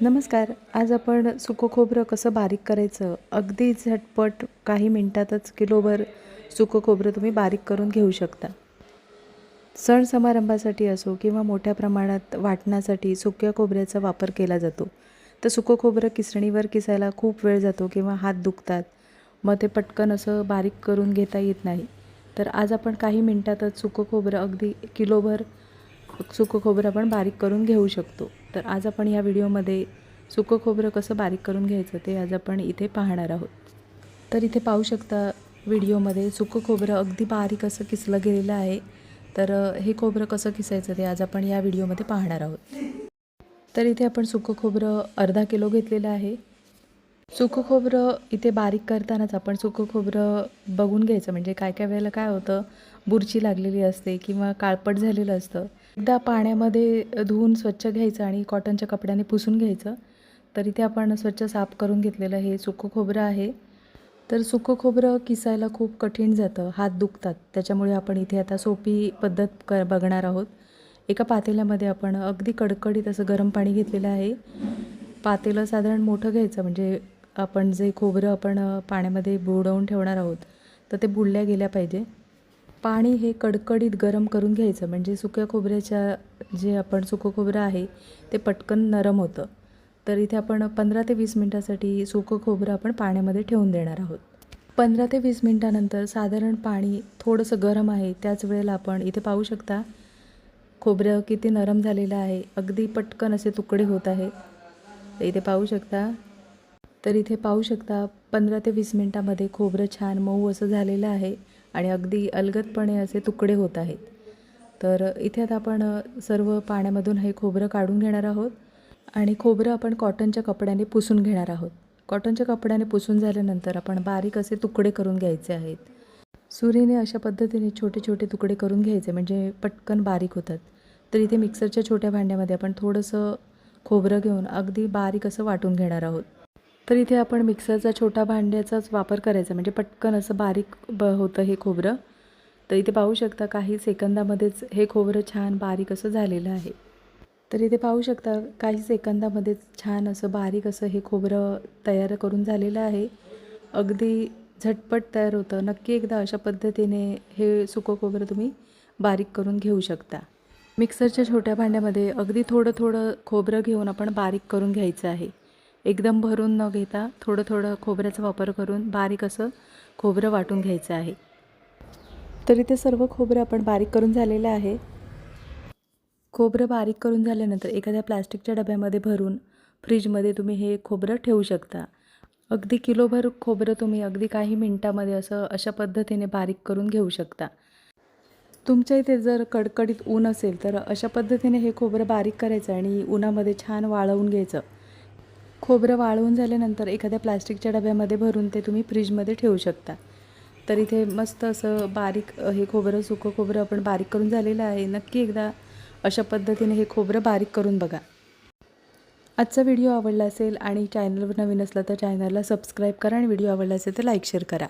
नमस्कार. आज आपण सुकं खोबरं कसं बारीक करायचं? अगदी झटपट काही मिनटातच किलोभर सुकं खोबरं तुम्ही बारीक करून घेऊ शकता. सण समारंभासाठी असो किंवा मोठ्या प्रमाणात वाटण्यासाठी सुक्या खोबऱ्याचा वापर केला जातो. तर सुकं खोबरं किसणीवर किसायला खूप वेळ जातो किंवा हात दुखतात. मग ते पटकन असं बारीक करून घेता येत नाही. तर आज आपण काही मिनटातच सुकं खोबरं अगदी किलोभर सुकं खोबरं आपण बारीक करून घेऊ शकतो. तर आज आपण या व्हिडिओमध्ये सुकं खोबरं कसं बारीक करून घ्यायचं ते आज आपण इथे पाहणार आहोत. तर इथे पाहू शकता व्हिडिओमध्ये सुकं खोबरं अगदी बारीक असं किसलं गेलेलं आहे. तर हे खोबरं कसं किसायचं ते आज आपण या व्हिडिओमध्ये पाहणार आहोत. तर इथे आपण सुकं खोबरं अर्धा किलो घेतलेलं आहे. सुकं खोबरं इथे बारीक करतानाच आपण सुकं खोबरं बघून घ्यायचं. म्हणजे काय काय वेळेला काय होतं? बुरची लागलेली असते किंवा काळपट झालेलं असतं. एकदा पाण्यामध्ये धुवून स्वच्छ घ्यायचं आणि कॉटनच्या कपड्याने पुसून घ्यायचं तर इथे आपण स्वच्छ साफ करून घेतलेलं हे सुकं खोबरं आहे. तर सुकं खोबरं किसायला खूप कठीण जातं. हात दुखतात. त्याच्यामुळे आपण इथे आता सोपी पद्धत क बघणार आहोत. एका पातेल्यामध्ये आपण अगदी कडकडीत असं गरम पाणी घेतलेलं आहे. पातेलं साधारण मोठं घ्यायचं म्हणजे आपण जे खोबरं आपण पाण्यामध्ये बुडवून ठेवणार आहोत तर ते बुडल्या गेल्या पाहिजे. पाणी हे कडकडीत गरम करून घ्यायचं. म्हणजे सुक्या खोबऱ्याच्या जे आपण सुकं खोबरं आहे ते पटकन नरम होतं. तर इथे आपण पंधरा ते वीस मिनटासाठी सुकं खोबरं आपण पाण्यामध्ये ठेवून देणार आहोत. पंधरा ते वीस मिनटानंतर साधारण पाणी थोडंसं गरम आहे त्याच वेळेला आपण इथे पाहू शकता खोबरं किती नरम झालेलं आहे. अगदी पटकन असे तुकडे होत आहे. तर इथे पाहू शकता. तर इथे पाहू शकता पंधरा ते वीस मिनटामध्ये खोबरं छान मऊ असं झालेलं आहे. आणि अगदी अलगदपणे असे तुकडे होत आहेत. तर इथे आता आपण सर्व पाण्यामधून हे खोबरं काढून घेणार आहोत आणि खोबरं आपण कॉटनच्या कपड्याने पुसून घेणार आहोत. कॉटनच्या कपड्याने पुसून झाल्यानंतर आपण बारीक असे तुकडे करून घ्यायचे आहेत. सुरीने अशा पद्धतीने छोटे छोटे तुकडे करून घ्यायचे म्हणजे पटकन बारीक होतात. तर इथे मिक्सरच्या छोट्या भांड्यामध्ये आपण थोडंसं खोबरं घेऊन अगदी बारीक असं वाटून घेणार आहोत. तर इथे आपण मिक्सरचा छोटा भांड्याचाच वापर करायचा. म्हणजे पटकन असं बारीक ब होतं हे खोबरं. तर इथे पाहू शकता काही सेकंदामध्येच हे खोबरं छान बारीक असं झालेलं आहे. तर इथे पाहू शकता काही सेकंदामध्येच छान असं बारीक असं हे खोबरं तयार करून झालेलं आहे. अगदी झटपट तयार होतं. नक्की एकदा अशा पद्धतीने हे सुकं खोबरं तुम्ही बारीक करून घेऊ शकता. मिक्सरच्या छोट्या भांड्यामध्ये अगदी थोडं थोडं खोबरं घेऊन आपण बारीक करून घ्यायचं आहे. एकदम भरून न घेता थोडं थोडं खोबऱ्याचा वापर करून बारीक असं खोबरं वाटून घ्यायचं आहे. तर इथे सर्व खोबरं आपण बारीक करून झालेलं आहे. खोबरं बारीक करून झाल्यानंतर एखाद्या प्लास्टिकच्या डब्यामध्ये भरून फ्रीजमध्ये तुम्ही हे खोबरं ठेवू शकता. अगदी किलोभर खोबरं तुम्ही अगदी काही मिनटामध्ये असं अशा पद्धतीने बारीक करून घेऊ शकता. तुमच्या इथे जर कडकडीत ऊन असेल तर अशा पद्धतीने हे खोबरं बारीक करायचं आणि उन्हामध्ये छान वाळवून घ्यायचं. खोबरं वाळवून झाल्यानंतर एखाद्या प्लास्टिकच्या डब्यामध्ये भरून ते तुम्ही फ्रीजमध्ये ठेवू शकता. तर इथे मस्त असं बारीक हे खोबरं सुकं खोबरं आपण बारीक करून झालेलं आहे. नक्की एकदा अशा पद्धतीने हे खोबरं बारीक करून बघा. आजचा व्हिडिओ आवडला असेल आणि चॅनलवर नवीन असला तर चॅनलला सबस्क्राईब करा आणि व्हिडिओ आवडला असेल तर लाईक शेअर करा.